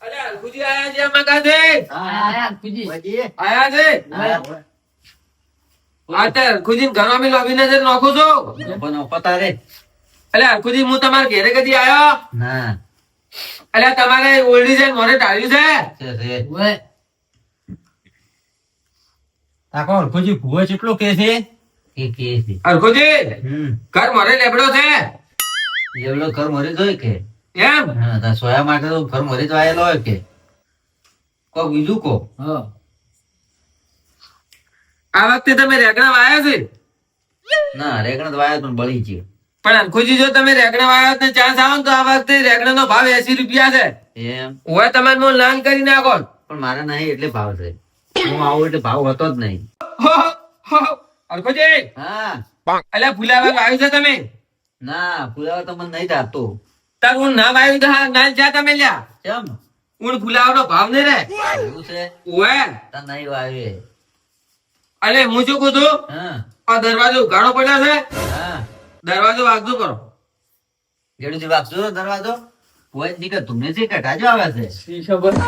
અરે હરખુજી આયા છે ભુવાજી. આયા છે? હા, આ ઘરમાં મેં લોબી નજર નાખું છું ઊભો ને અલ્યા ખુજી હું તમારા ઘેરે કદી આયો? ના. અલ્યા તમારે ઓરડી છે મને ટાળ્યું છે? છે, છે. કાકો કેટલો કે છે? કે કે છે. હરખુજી હમ. ઘર મોરે લેબડો છે? એવડો ઘર મરે જોઈ કે? એમ? હા, સોયા માટે તો ઘર મરી તો હોય કે? કો બીજું કો? આ વખતે તમે રેગણા વાયા છે? ના રેગણા તો વાયા પણ બળી ગયો. પણ અંકુજી જો તમે રેગણા વાયા ને ચાન્સ આવો તો આ વખતે રેગણા નો ભાવ એસી રૂપિયા છે. એમ? હોય તમારે હું લાન કરી નાખો. પણ મારા નહીં એટલે ભાવ છે. હું આવું એટલે ભાવ હતો જ નહીં. હો, હો, અલ્યા ભૂલાવા આવ્યું છે તમે? ના ભૂલાવા તો મને નહીં જાતો તાર હું ના વાવ્યું તો ના જ્યાં તમે લ્યા. કેમ? ઊંટ ફુલાવાનો ભાવ નહીં રે. એવું છે? ઓય તાર નહીં વાવે અલે હું શું કહું છું? આ દરવાજો ઉઘાડો પડ્યો છે. દરવાજો વાગજો કરો. જેડું થી વાગશો દરવાજો કોઈ તમને જે કટાજો આવે છે.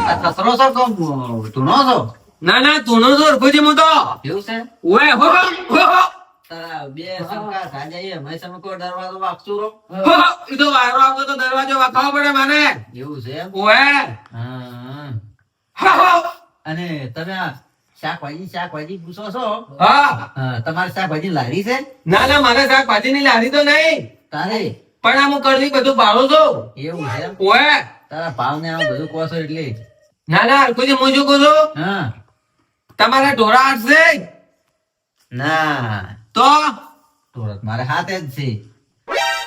આ સસરો છો તો ધૂણો છો? ના ના તું નો જોર ખોજી હું તો. એવું છે? ઓય હો હો, બે શંકા ખાજાઈએ મેં તમે દરવાજો વાગશું રો હો હો. તો વારો આવતો તો દરવાજો વાગવો પડે મને. એવું છે એમ? હા. હો હો. અને તમે શાકભાજી શાકભાજી પૂછો છો? હા. તમારે શાકભાજી લારી છે? ના ના મારે શાકભાજી ની લારી તો નહીં. તારે? પણ આ હું કડવી બધું ભાડું છું. એવું છે ઓએ તારા ભાવ ને આમ બધું કહો છો એટલે? ના ના હરખુજી હું શું કહું છું? હા. તમારા ઢોરા છે ના. તો? થોડોક મારે હાથે જ છે.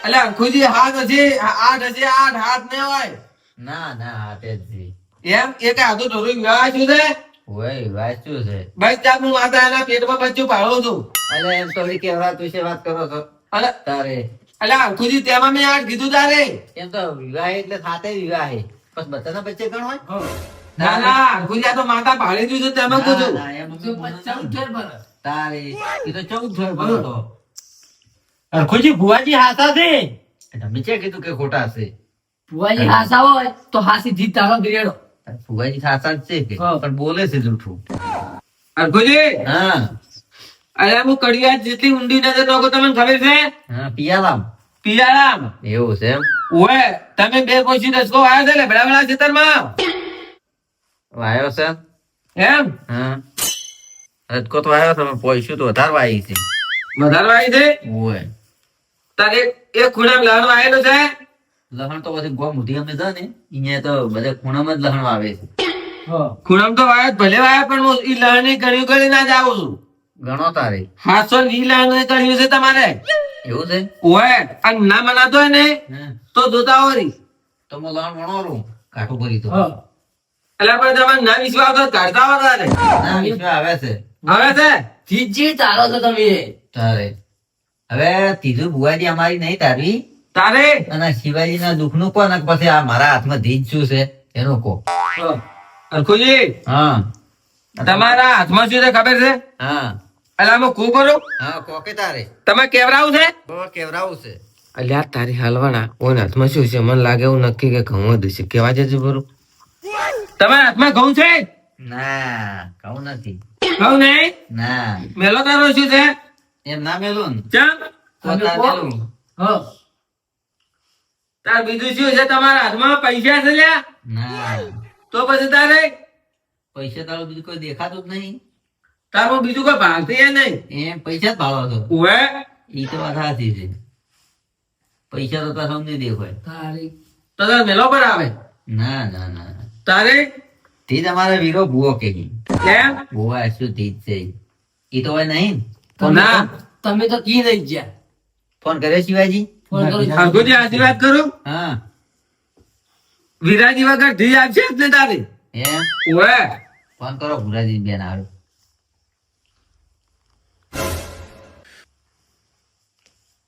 એટલે ખુજી હાથ હજી આઠ હજી આઠ હાથ ને હોય. ના ના હાથે જ છે. એમ? એક હાથું ઢોરું વાંચ્યું છે? ઓય વાંચ્યું છે? બસ ત્યાં હું માતા એના પેટમાં બચ્ચું પાડું છું. અરે એમ તો વળી કેવડા વિશે વાત કરો છો. અરે તારે. એટલે હરખુજી તેમાં મેં આઠ કીધું તારે. એમ તો વિવાહ એટલે સાથે વિવાહ બસ બધાના બચ્ચે ગણ હોય? ના ના હરખુજી આ તો માતા પાડી દીધું છે તેમાં કીધું. ના, એમ મને તારે. એ તો ચૌદ થયો ભલો તો. હરખુજી ભુવાજી હાથા છે? તમે ચે કીધું કે ખોટા છે. ભુવાજી હાસા હોય તો હાસી જીત તારો ગિરેડો ફુગાજી સાચા છે કે. પણ બોલે છે જૂઠું. હરખુજી હા. અરે હું કડિયા જેટલી ઊંડી નજર નાખો તમને ખબર છે? હા પિયાલામ. પિયારામ એવું છે એમ? ઓએ તમે બે પોછી દસકો આવ્યો છે? લેબડા વેળા ખેતરમાં? વાયો છે? એમ? હા. રજકો તો આવ્યો તમે પૈસું તો વધારે વાય છે. વધારે આવી છે? ઓય તારે એક ખૂણામાં લહણ આવેલું છે? લહણ તો પછી ગોમ ઉધી અમે છે ને અહીંયા તો બધા ખૂણામાં જ લહણ વાવે છે. ખૂણામાં તો વાયો ભલે વાયો પણ હું ઈ લહણની કણિયું કરી ના જાઉં છું. ગણો તારે. હાથસો વી લહણની છે તમારે. એવું છે? ઓએ અને ના મનાતો હોય ને તો જોતા હોરી તો હું લહણ કાઠું તો. એટલે પણ તમારે ના વિશ્વાસ કાઢતા હોય તારે. ના આવે છે. હવે તે જીત તારો તો તમે. તારે. હવે ત્રીજું બુવાજી અમારી નહીં તારવી તારે? અને શિવાજી ના દુઃખનું કોણ પછી આ મારા હાથમાં ધીજ શું છે એનો કો અરખુજી હા. તમારા હાથમાં શું છે ખબર છે? હા. એટલે હું કુ કરું? હા કોકે તારે. તમે કેવરાવું છે? કેવરાવું છે. અલ્યા તારી હાલવાના ઓન હાથમાં શું છે? મને લાગે એવું નક્કી કે ઘઉં જ છે. કેવા જશે બરું તમારા હાથમાં ઘઉં છે? ના ઘઉં નથી. ઘઉં નહીં? ના. મેલો તારો શું છે? એમ ના મેલો ચમ? તાર બીજું શું છે? તમારા હાથમાં પૈસા છે લ્યા? ના. તો પછી તારે? પૈસા તારું બીજું કોઈ દેખાતું જ નહીં. તારો બીજું કોઈ ભાગતી નહીં? એમ પૈસા જ ભાળો છો. ઉવે ઈ તો વાત સાચી છે. પૈસા તો તાર સમજી દેખાય. તારે. તો તાર મેલો પર આવે. ના ના ના ના. તારે? તે તમારા વીરો ભૂવો કે કેમ શું તીજ છે? ઈ તો હોય નહીં. ના. તમે તો કી નહીં ગયા. ફોન કર્યો શિવાજી? ફોન કરો હરગુજી આશીર્વાદ કરો. હા. વિરાજી વગર ધી આપશે જ ને તારી. હે? ફોન કરો ભુરાજી બેન આવ્યો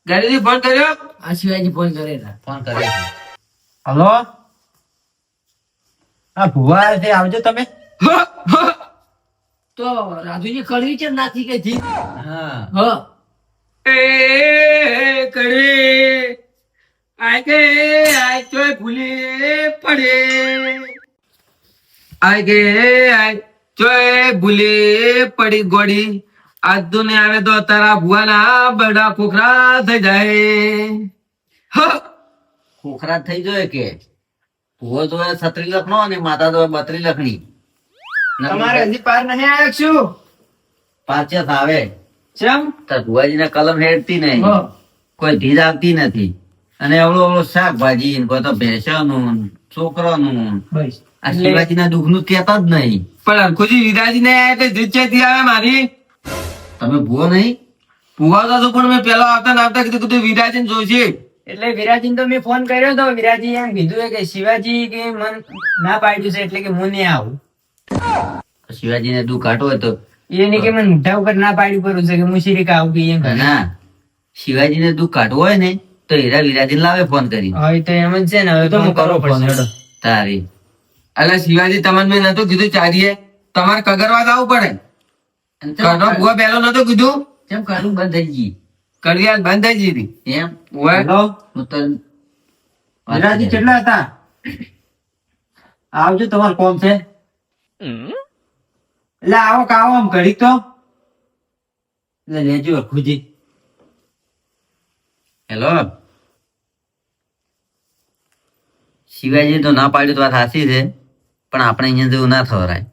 ગાડીથી ફોન કર્યો? આ શિવાજી ફોન કરે ફોન કર્યો હલો? હા ભુવા આવજો તમે. હા હ. તો રાજુજી કડવી છે નાખી કે જી હા. હ. એ કડવી આય કે આય ચોય ભૂલી પડે. આય કે આય ચોય ભૂલી પડી ગોડી આજ દુને આવે તો તારા ભુવાના બડા ખોખરા થઈ જાય. હ. ખોખરા થઈ જાય કે? ભૂવો તો છત્રી લખનો અને માતા તો બત્રી લખણી. તમારે હજી પાર નહીં આવ્યો છું પાછળ આવે ચમ? ભુવાજી ને કલમ હેડતી નહીં. કોઈ ધીર આવતી નથી. અને અવળો અવળો શાકભાજી કોઈ તો ભેંસોનું છોકરાનું આ શિવાજી ના દુઃખનું કેતા જ નહીં. પણ અંકુજી વિરાજી ને એટલે જીત આવે મારી? તમે ભૂવો નહીં? ભુવા તો પણ મેં પેલા આવતા ને આવતા કીધું કીધું વિરાજી જોઈશે એટલે વિરાજી તો મેં ફોન કર્યો તો વિરાજી એમ કીધું કે શિવાજી કે મન ના પાડ્યું છે એટલે કે હું નહીં આવું. શિવાજીને દુઃખ કાઢો હોય તો એને કે મને ઉપર ના પાડી પડું છે કે મુશીરી કાવ કે એમ. ના શિવાજીને દુઃખ કાઢવો હોય ને તો હીરા વિરાજી લાવે ફોન કરી હવે તો એમ જ છે ને હવે તો હું કરો ફોન તારી. અલા શિવાજી તમને મેં નતું કીધું ચારીએ. તમારે કગરવા જવું પડે. કઢો ભુવા પેલો નતું કીધું. કેમ કરું બંધ થઈ ગઈ. કડિયાલ બંધ થઈ ગઈ એમ? ઓય. હેલો? હું તો વિરાજી કેટલા હતા? આવજો તમારે કોમ છે. એટલે આવો કાવો આમ ઘડીક તો. એટલે લેજો ખુજી હેલો શિવાજી તો ના પાડ્યું તો વાત સાચી છે પણ આપણે અહીંયા જેવું ના થવરાય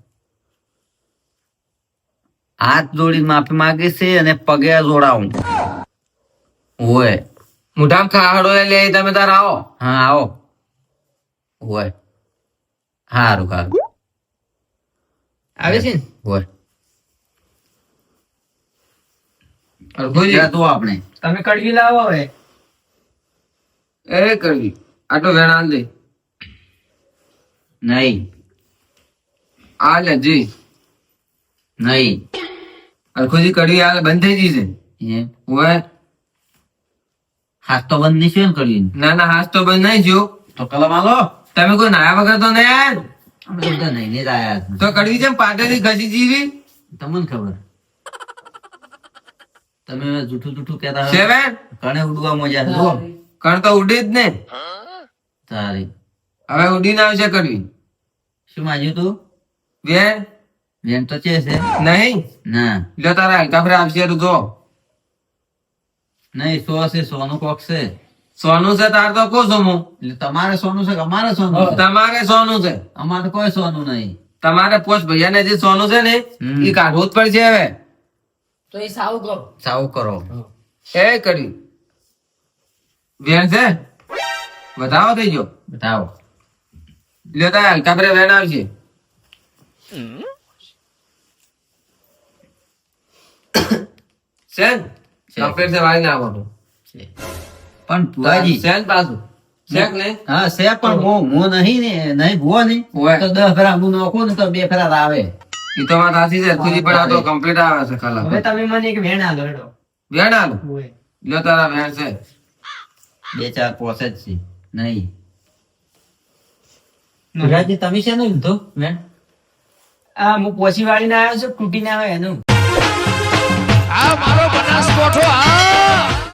હાથ જોડી માફી માંગે છે અને પગે જોડાવું. હોય મુઠામ ખાડો લે તમે તાર આવો. હા આવો. હોય સારું હારું. આવે છે ને? હોય અરખુજી તો આપણે. તમે કડવી લાવો હવે. એ કડવી. આટલો વેણ દે. નહીં. આ લે જી નહીં અરખુજી કડી હાલ બંધ થઈ ગઈ છે. ઓય હાથ તો બંધ નહીં છે ને કર્યું ના ના હાથ તો બંધ નહીં જો તો કલમ આલો. તમે કોઈ નાયા વગર તો નહીં? અમે તો બધા નહીં જ આયા છે. તો કડવી જેમ પાટેથી ઘસી જીવી? તમને ખબર. તમે જૂઠું જૂઠું કહેતા હોય. સેવેન કણે ઉડવા મજા છે. કણ તો ઉડી જ ને. તારી. હવે ઉડીને આવશે કડવી. શું માંગ્યું તું? વેણ? વેન તો છે છે. નહીં? ના. લો તારા હલકા ફરે આવશે તું જો. નહીં સો છે સોનું કોક છે. સોનું છે તાર તો કહું છું એટલે તમારે સોનું છે અમારે સોનું તમારે સોનું છે. અમારે કોઈ સોનું નહીં. તમારે પોસ્ટ ભૈયાને જે સોનું છે ને એ કાઢવું જ પડશે હવે. તો એ સાવ કરો. સાવ કરો. એ કરી વેણ છે? બતાવો થઈ ગયો. બતાવો લેતા તારા વેણ આવશે. સેન છે. કમ્પ્લીટ છે વાળી ના આવવાનું છે. પણ ભુવાજી. સેન પાછું? શેક નહીં? હા છે પણ હું હું નહીં ને નહીં ભૂવો નહીં તો દસ ફેરા હું નોખું ને તો બે ફેરા આવે ઈ તો વાત સાચી છે સુધી પણ આ તો કમ્પ્લીટ આવે છે હવે તમે મને એક વેણ આલો હેડો. વેણ આલું? લ્યો તારા વેણ છે. બે ચાર પોસે જ છે. નહીં. વિરાજી તમે છે ને લીધો વેન આ હું પોછી વાળીને આવ્યો છું તૂટીને આવે એનું. આ મારો બનાસકોઠો આ